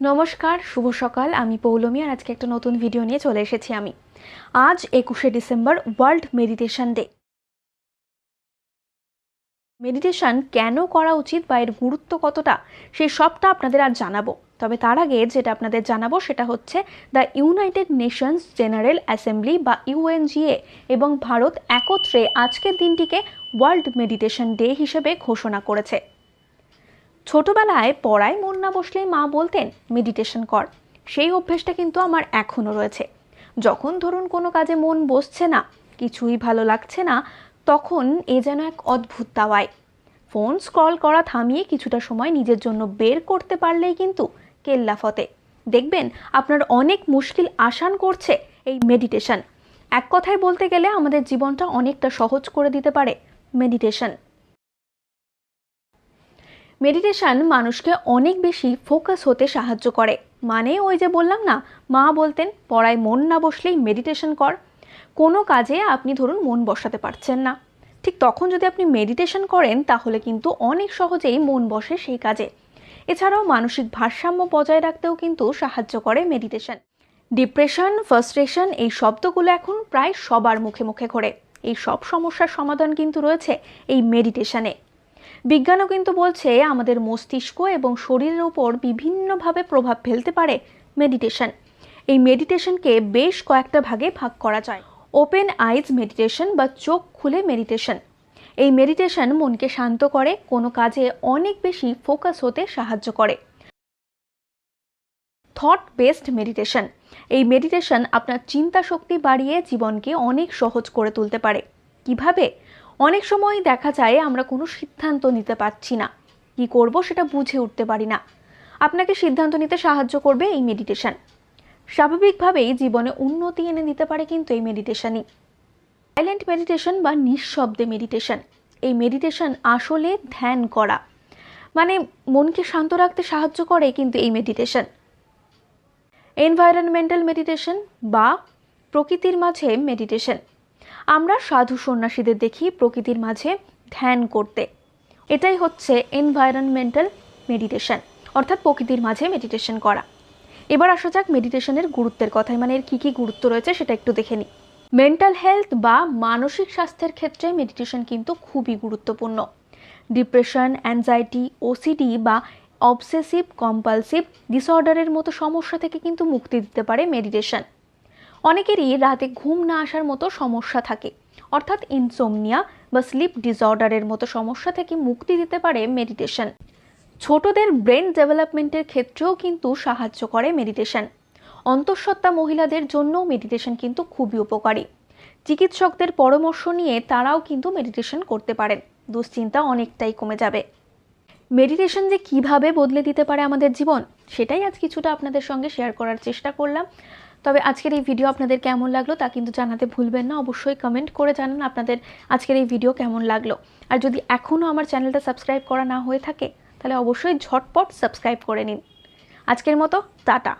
নমস্কার, শুভ সকাল। আমি পৌলমী আর আজকে একটা নতুন ভিডিও নিয়ে চলে এসেছি আমি। আজ একুশে December world meditation day meditation কেন করা উচিত বা এর গুরুত্ব কতটা সেই সবটা আপনাদের আজ জানাব। তবে তার আগে যেটা আপনাদের জানাব সেটা হচ্ছে the United Nations General Assembly বা ইউএনজিএ এবং ভারত একত্রে আজকের দিনটিকে ওয়ার্ল্ড মেডিটেশন ডে হিসেবে ঘোষণা করেছে। ছোটবেলায় পড়ায় মন না বসলেই মা বলতেন, মেডিটেশন কর। সেই অভ্যেসটা কিন্তু আমার এখনও রয়েছে। যখন ধরুন কোনো কাজে মন বসছে না, কিছুই ভালো লাগছে না, তখন এ যেন এক অদ্ভুত দাওয়ায়। ফোন স্ক্রল করা থামিয়ে কিছুটা সময় নিজের জন্য বের করতে পারলেই কিন্তু কেল্লাফতে দেখবেন আপনার অনেক মুশকিল আসান করছে এই মেডিটেশন। এক কথায় বলতে গেলে আমাদের জীবনটা অনেকটা সহজ করে দিতে পারে মেডিটেশন। মেডিটেশন মানুষকে অনেক বেশি ফোকাস হতে সাহায্য করে। মানে ওই যে বললাম না, মা বলতেন, পড়ায় মন না বসলেই মেডিটেশন কর। কোনো কাজে আপনি ধরুন মন বসাতে পারছেন না। ঠিক তখন যদি আপনি মেডিটেশন করেন, তাহলে কিন্তু অনেক সহজেই মন বসে সেই কাজে। এছাড়াও মানসিক ভারসাম্য বজায় রাখতেও কিন্তু সাহায্য করে মেডিটেশন ডিপ্রেশন ফার্স্ট্রেশন এই শব্দগুলো এখন প্রায় সবার মুখে মুখে ঘোরে। এই সব সমস্যার সমাধান কিন্তু রয়েছে এই মেডিটেশনে বিজ্ঞানও কিন্তু বলছে আমাদের মস্তিষ্ক এবং শরীরের উপর বিভিন্নভাবে প্রভাব ফেলতে পারে মেডিটেশন এই মেডিটেশনকে বেশ কয়েকটা ভাগে ভাগ করা যায়। ওপেন আইজ মেডিটেশন বা চোখ খুলে মেডিটেশন এই মেডিটেশন মনকে শান্ত করে, কোনো কাজে অনেক বেশি ফোকাস হতে সাহায্য করে। থট বেসড মেডিটেশন এই মেডিটেশন আপনার চিন্তা শক্তি বাড়িয়ে জীবনকে অনেক সহজ করে তুলতে পারে। কীভাবে? অনেক সময় দেখা যায় আমরা কোনো সিদ্ধান্ত নিতে পারছি না। কি করব সেটা বুঝে উঠতে পারি না। আপনাকে সিদ্ধান্ত নিতে সাহায্য করবে এই মেডিটেশন স্বাভাবিকভাবেই জীবনে উন্নতি এনে দিতে পারে কিন্তু এই মেডিটেশনই সাইলেন্ট মেডিটেশন বা নিঃশব্দে মেডিটেশন এই মেডিটেশন আসলে ধ্যান করা। মানে মনকে শান্ত রাখতে সাহায্য করে কিন্তু এই মেডিটেশন এনভায়রনমেন্টাল মেডিটেশন বা প্রকৃতির মাঝে মেডিটেশন আমরা সাধু সন্ন্যাসীদের দেখি প্রকৃতির মাঝে ধ্যান করতে। এটাই হচ্ছে এনভায়রনমেন্টাল মেডিটেশন অর্থাৎ প্রকৃতির মাঝে মেডিটেশন করা। এবার আসা যাক মেডিটেশনের গুরুত্বের কথায় মানে এর কী কী গুরুত্ব রয়েছে সেটা একটু দেখে নিই। মেন্টাল হেলথ বা মানসিক স্বাস্থ্যের ক্ষেত্রে মেডিটেশন কিন্তু খুবই গুরুত্বপূর্ণ। ডিপ্রেশন অ্যাংজাইটি ওসিডি বা অবসেসিভ কম্পালসিভ ডিসঅর্ডারের মতো সমস্যা থেকে কিন্তু মুক্তি দিতে পারে মেডিটেশন অনেকেরই রাতে ঘুম না আসার মতো সমস্যা থাকে। অর্থাৎ ইনসোমনিয়া বা স্লিপ ডিসঅর্ডারের মতো সমস্যা থেকে মুক্তি দিতে পারে মেডিটেশন ছোটদের ব্রেন ডেভেলপমেন্টের ক্ষেত্রেও কিন্তু সাহায্য করে মেডিটেশন অন্তঃসত্ত্বা মহিলাদের জন্যও মেডিটেশন কিন্তু খুবই উপকারী। চিকিৎসকদের পরামর্শ নিয়ে তারাও কিন্তু মেডিটেশন করতে পারেন। দুশ্চিন্তা অনেকটাই কমে যাবে। মেডিটেশন যে কীভাবে বদলে দিতে পারে আমাদের জীবন, সেটাই আজ কিছুটা আপনাদের সঙ্গে শেয়ার করার চেষ্টা করলাম। তবে আজকের এই ভিডিও আপনাদের কেমন লাগল তা কিন্তু জানাতে ভুলবেন না। অবশ্যই কমেন্ট করে জানান আপনাদের আজকের এই ভিডিও কেমন লাগল। আর যদি এখনও আমার চ্যানেলটা সাবস্ক্রাইব করা না হয়ে থাকে, তাহলে অবশ্যই ঝটপট সাবস্ক্রাইব করে নিন। আজকের মতো, টাটা।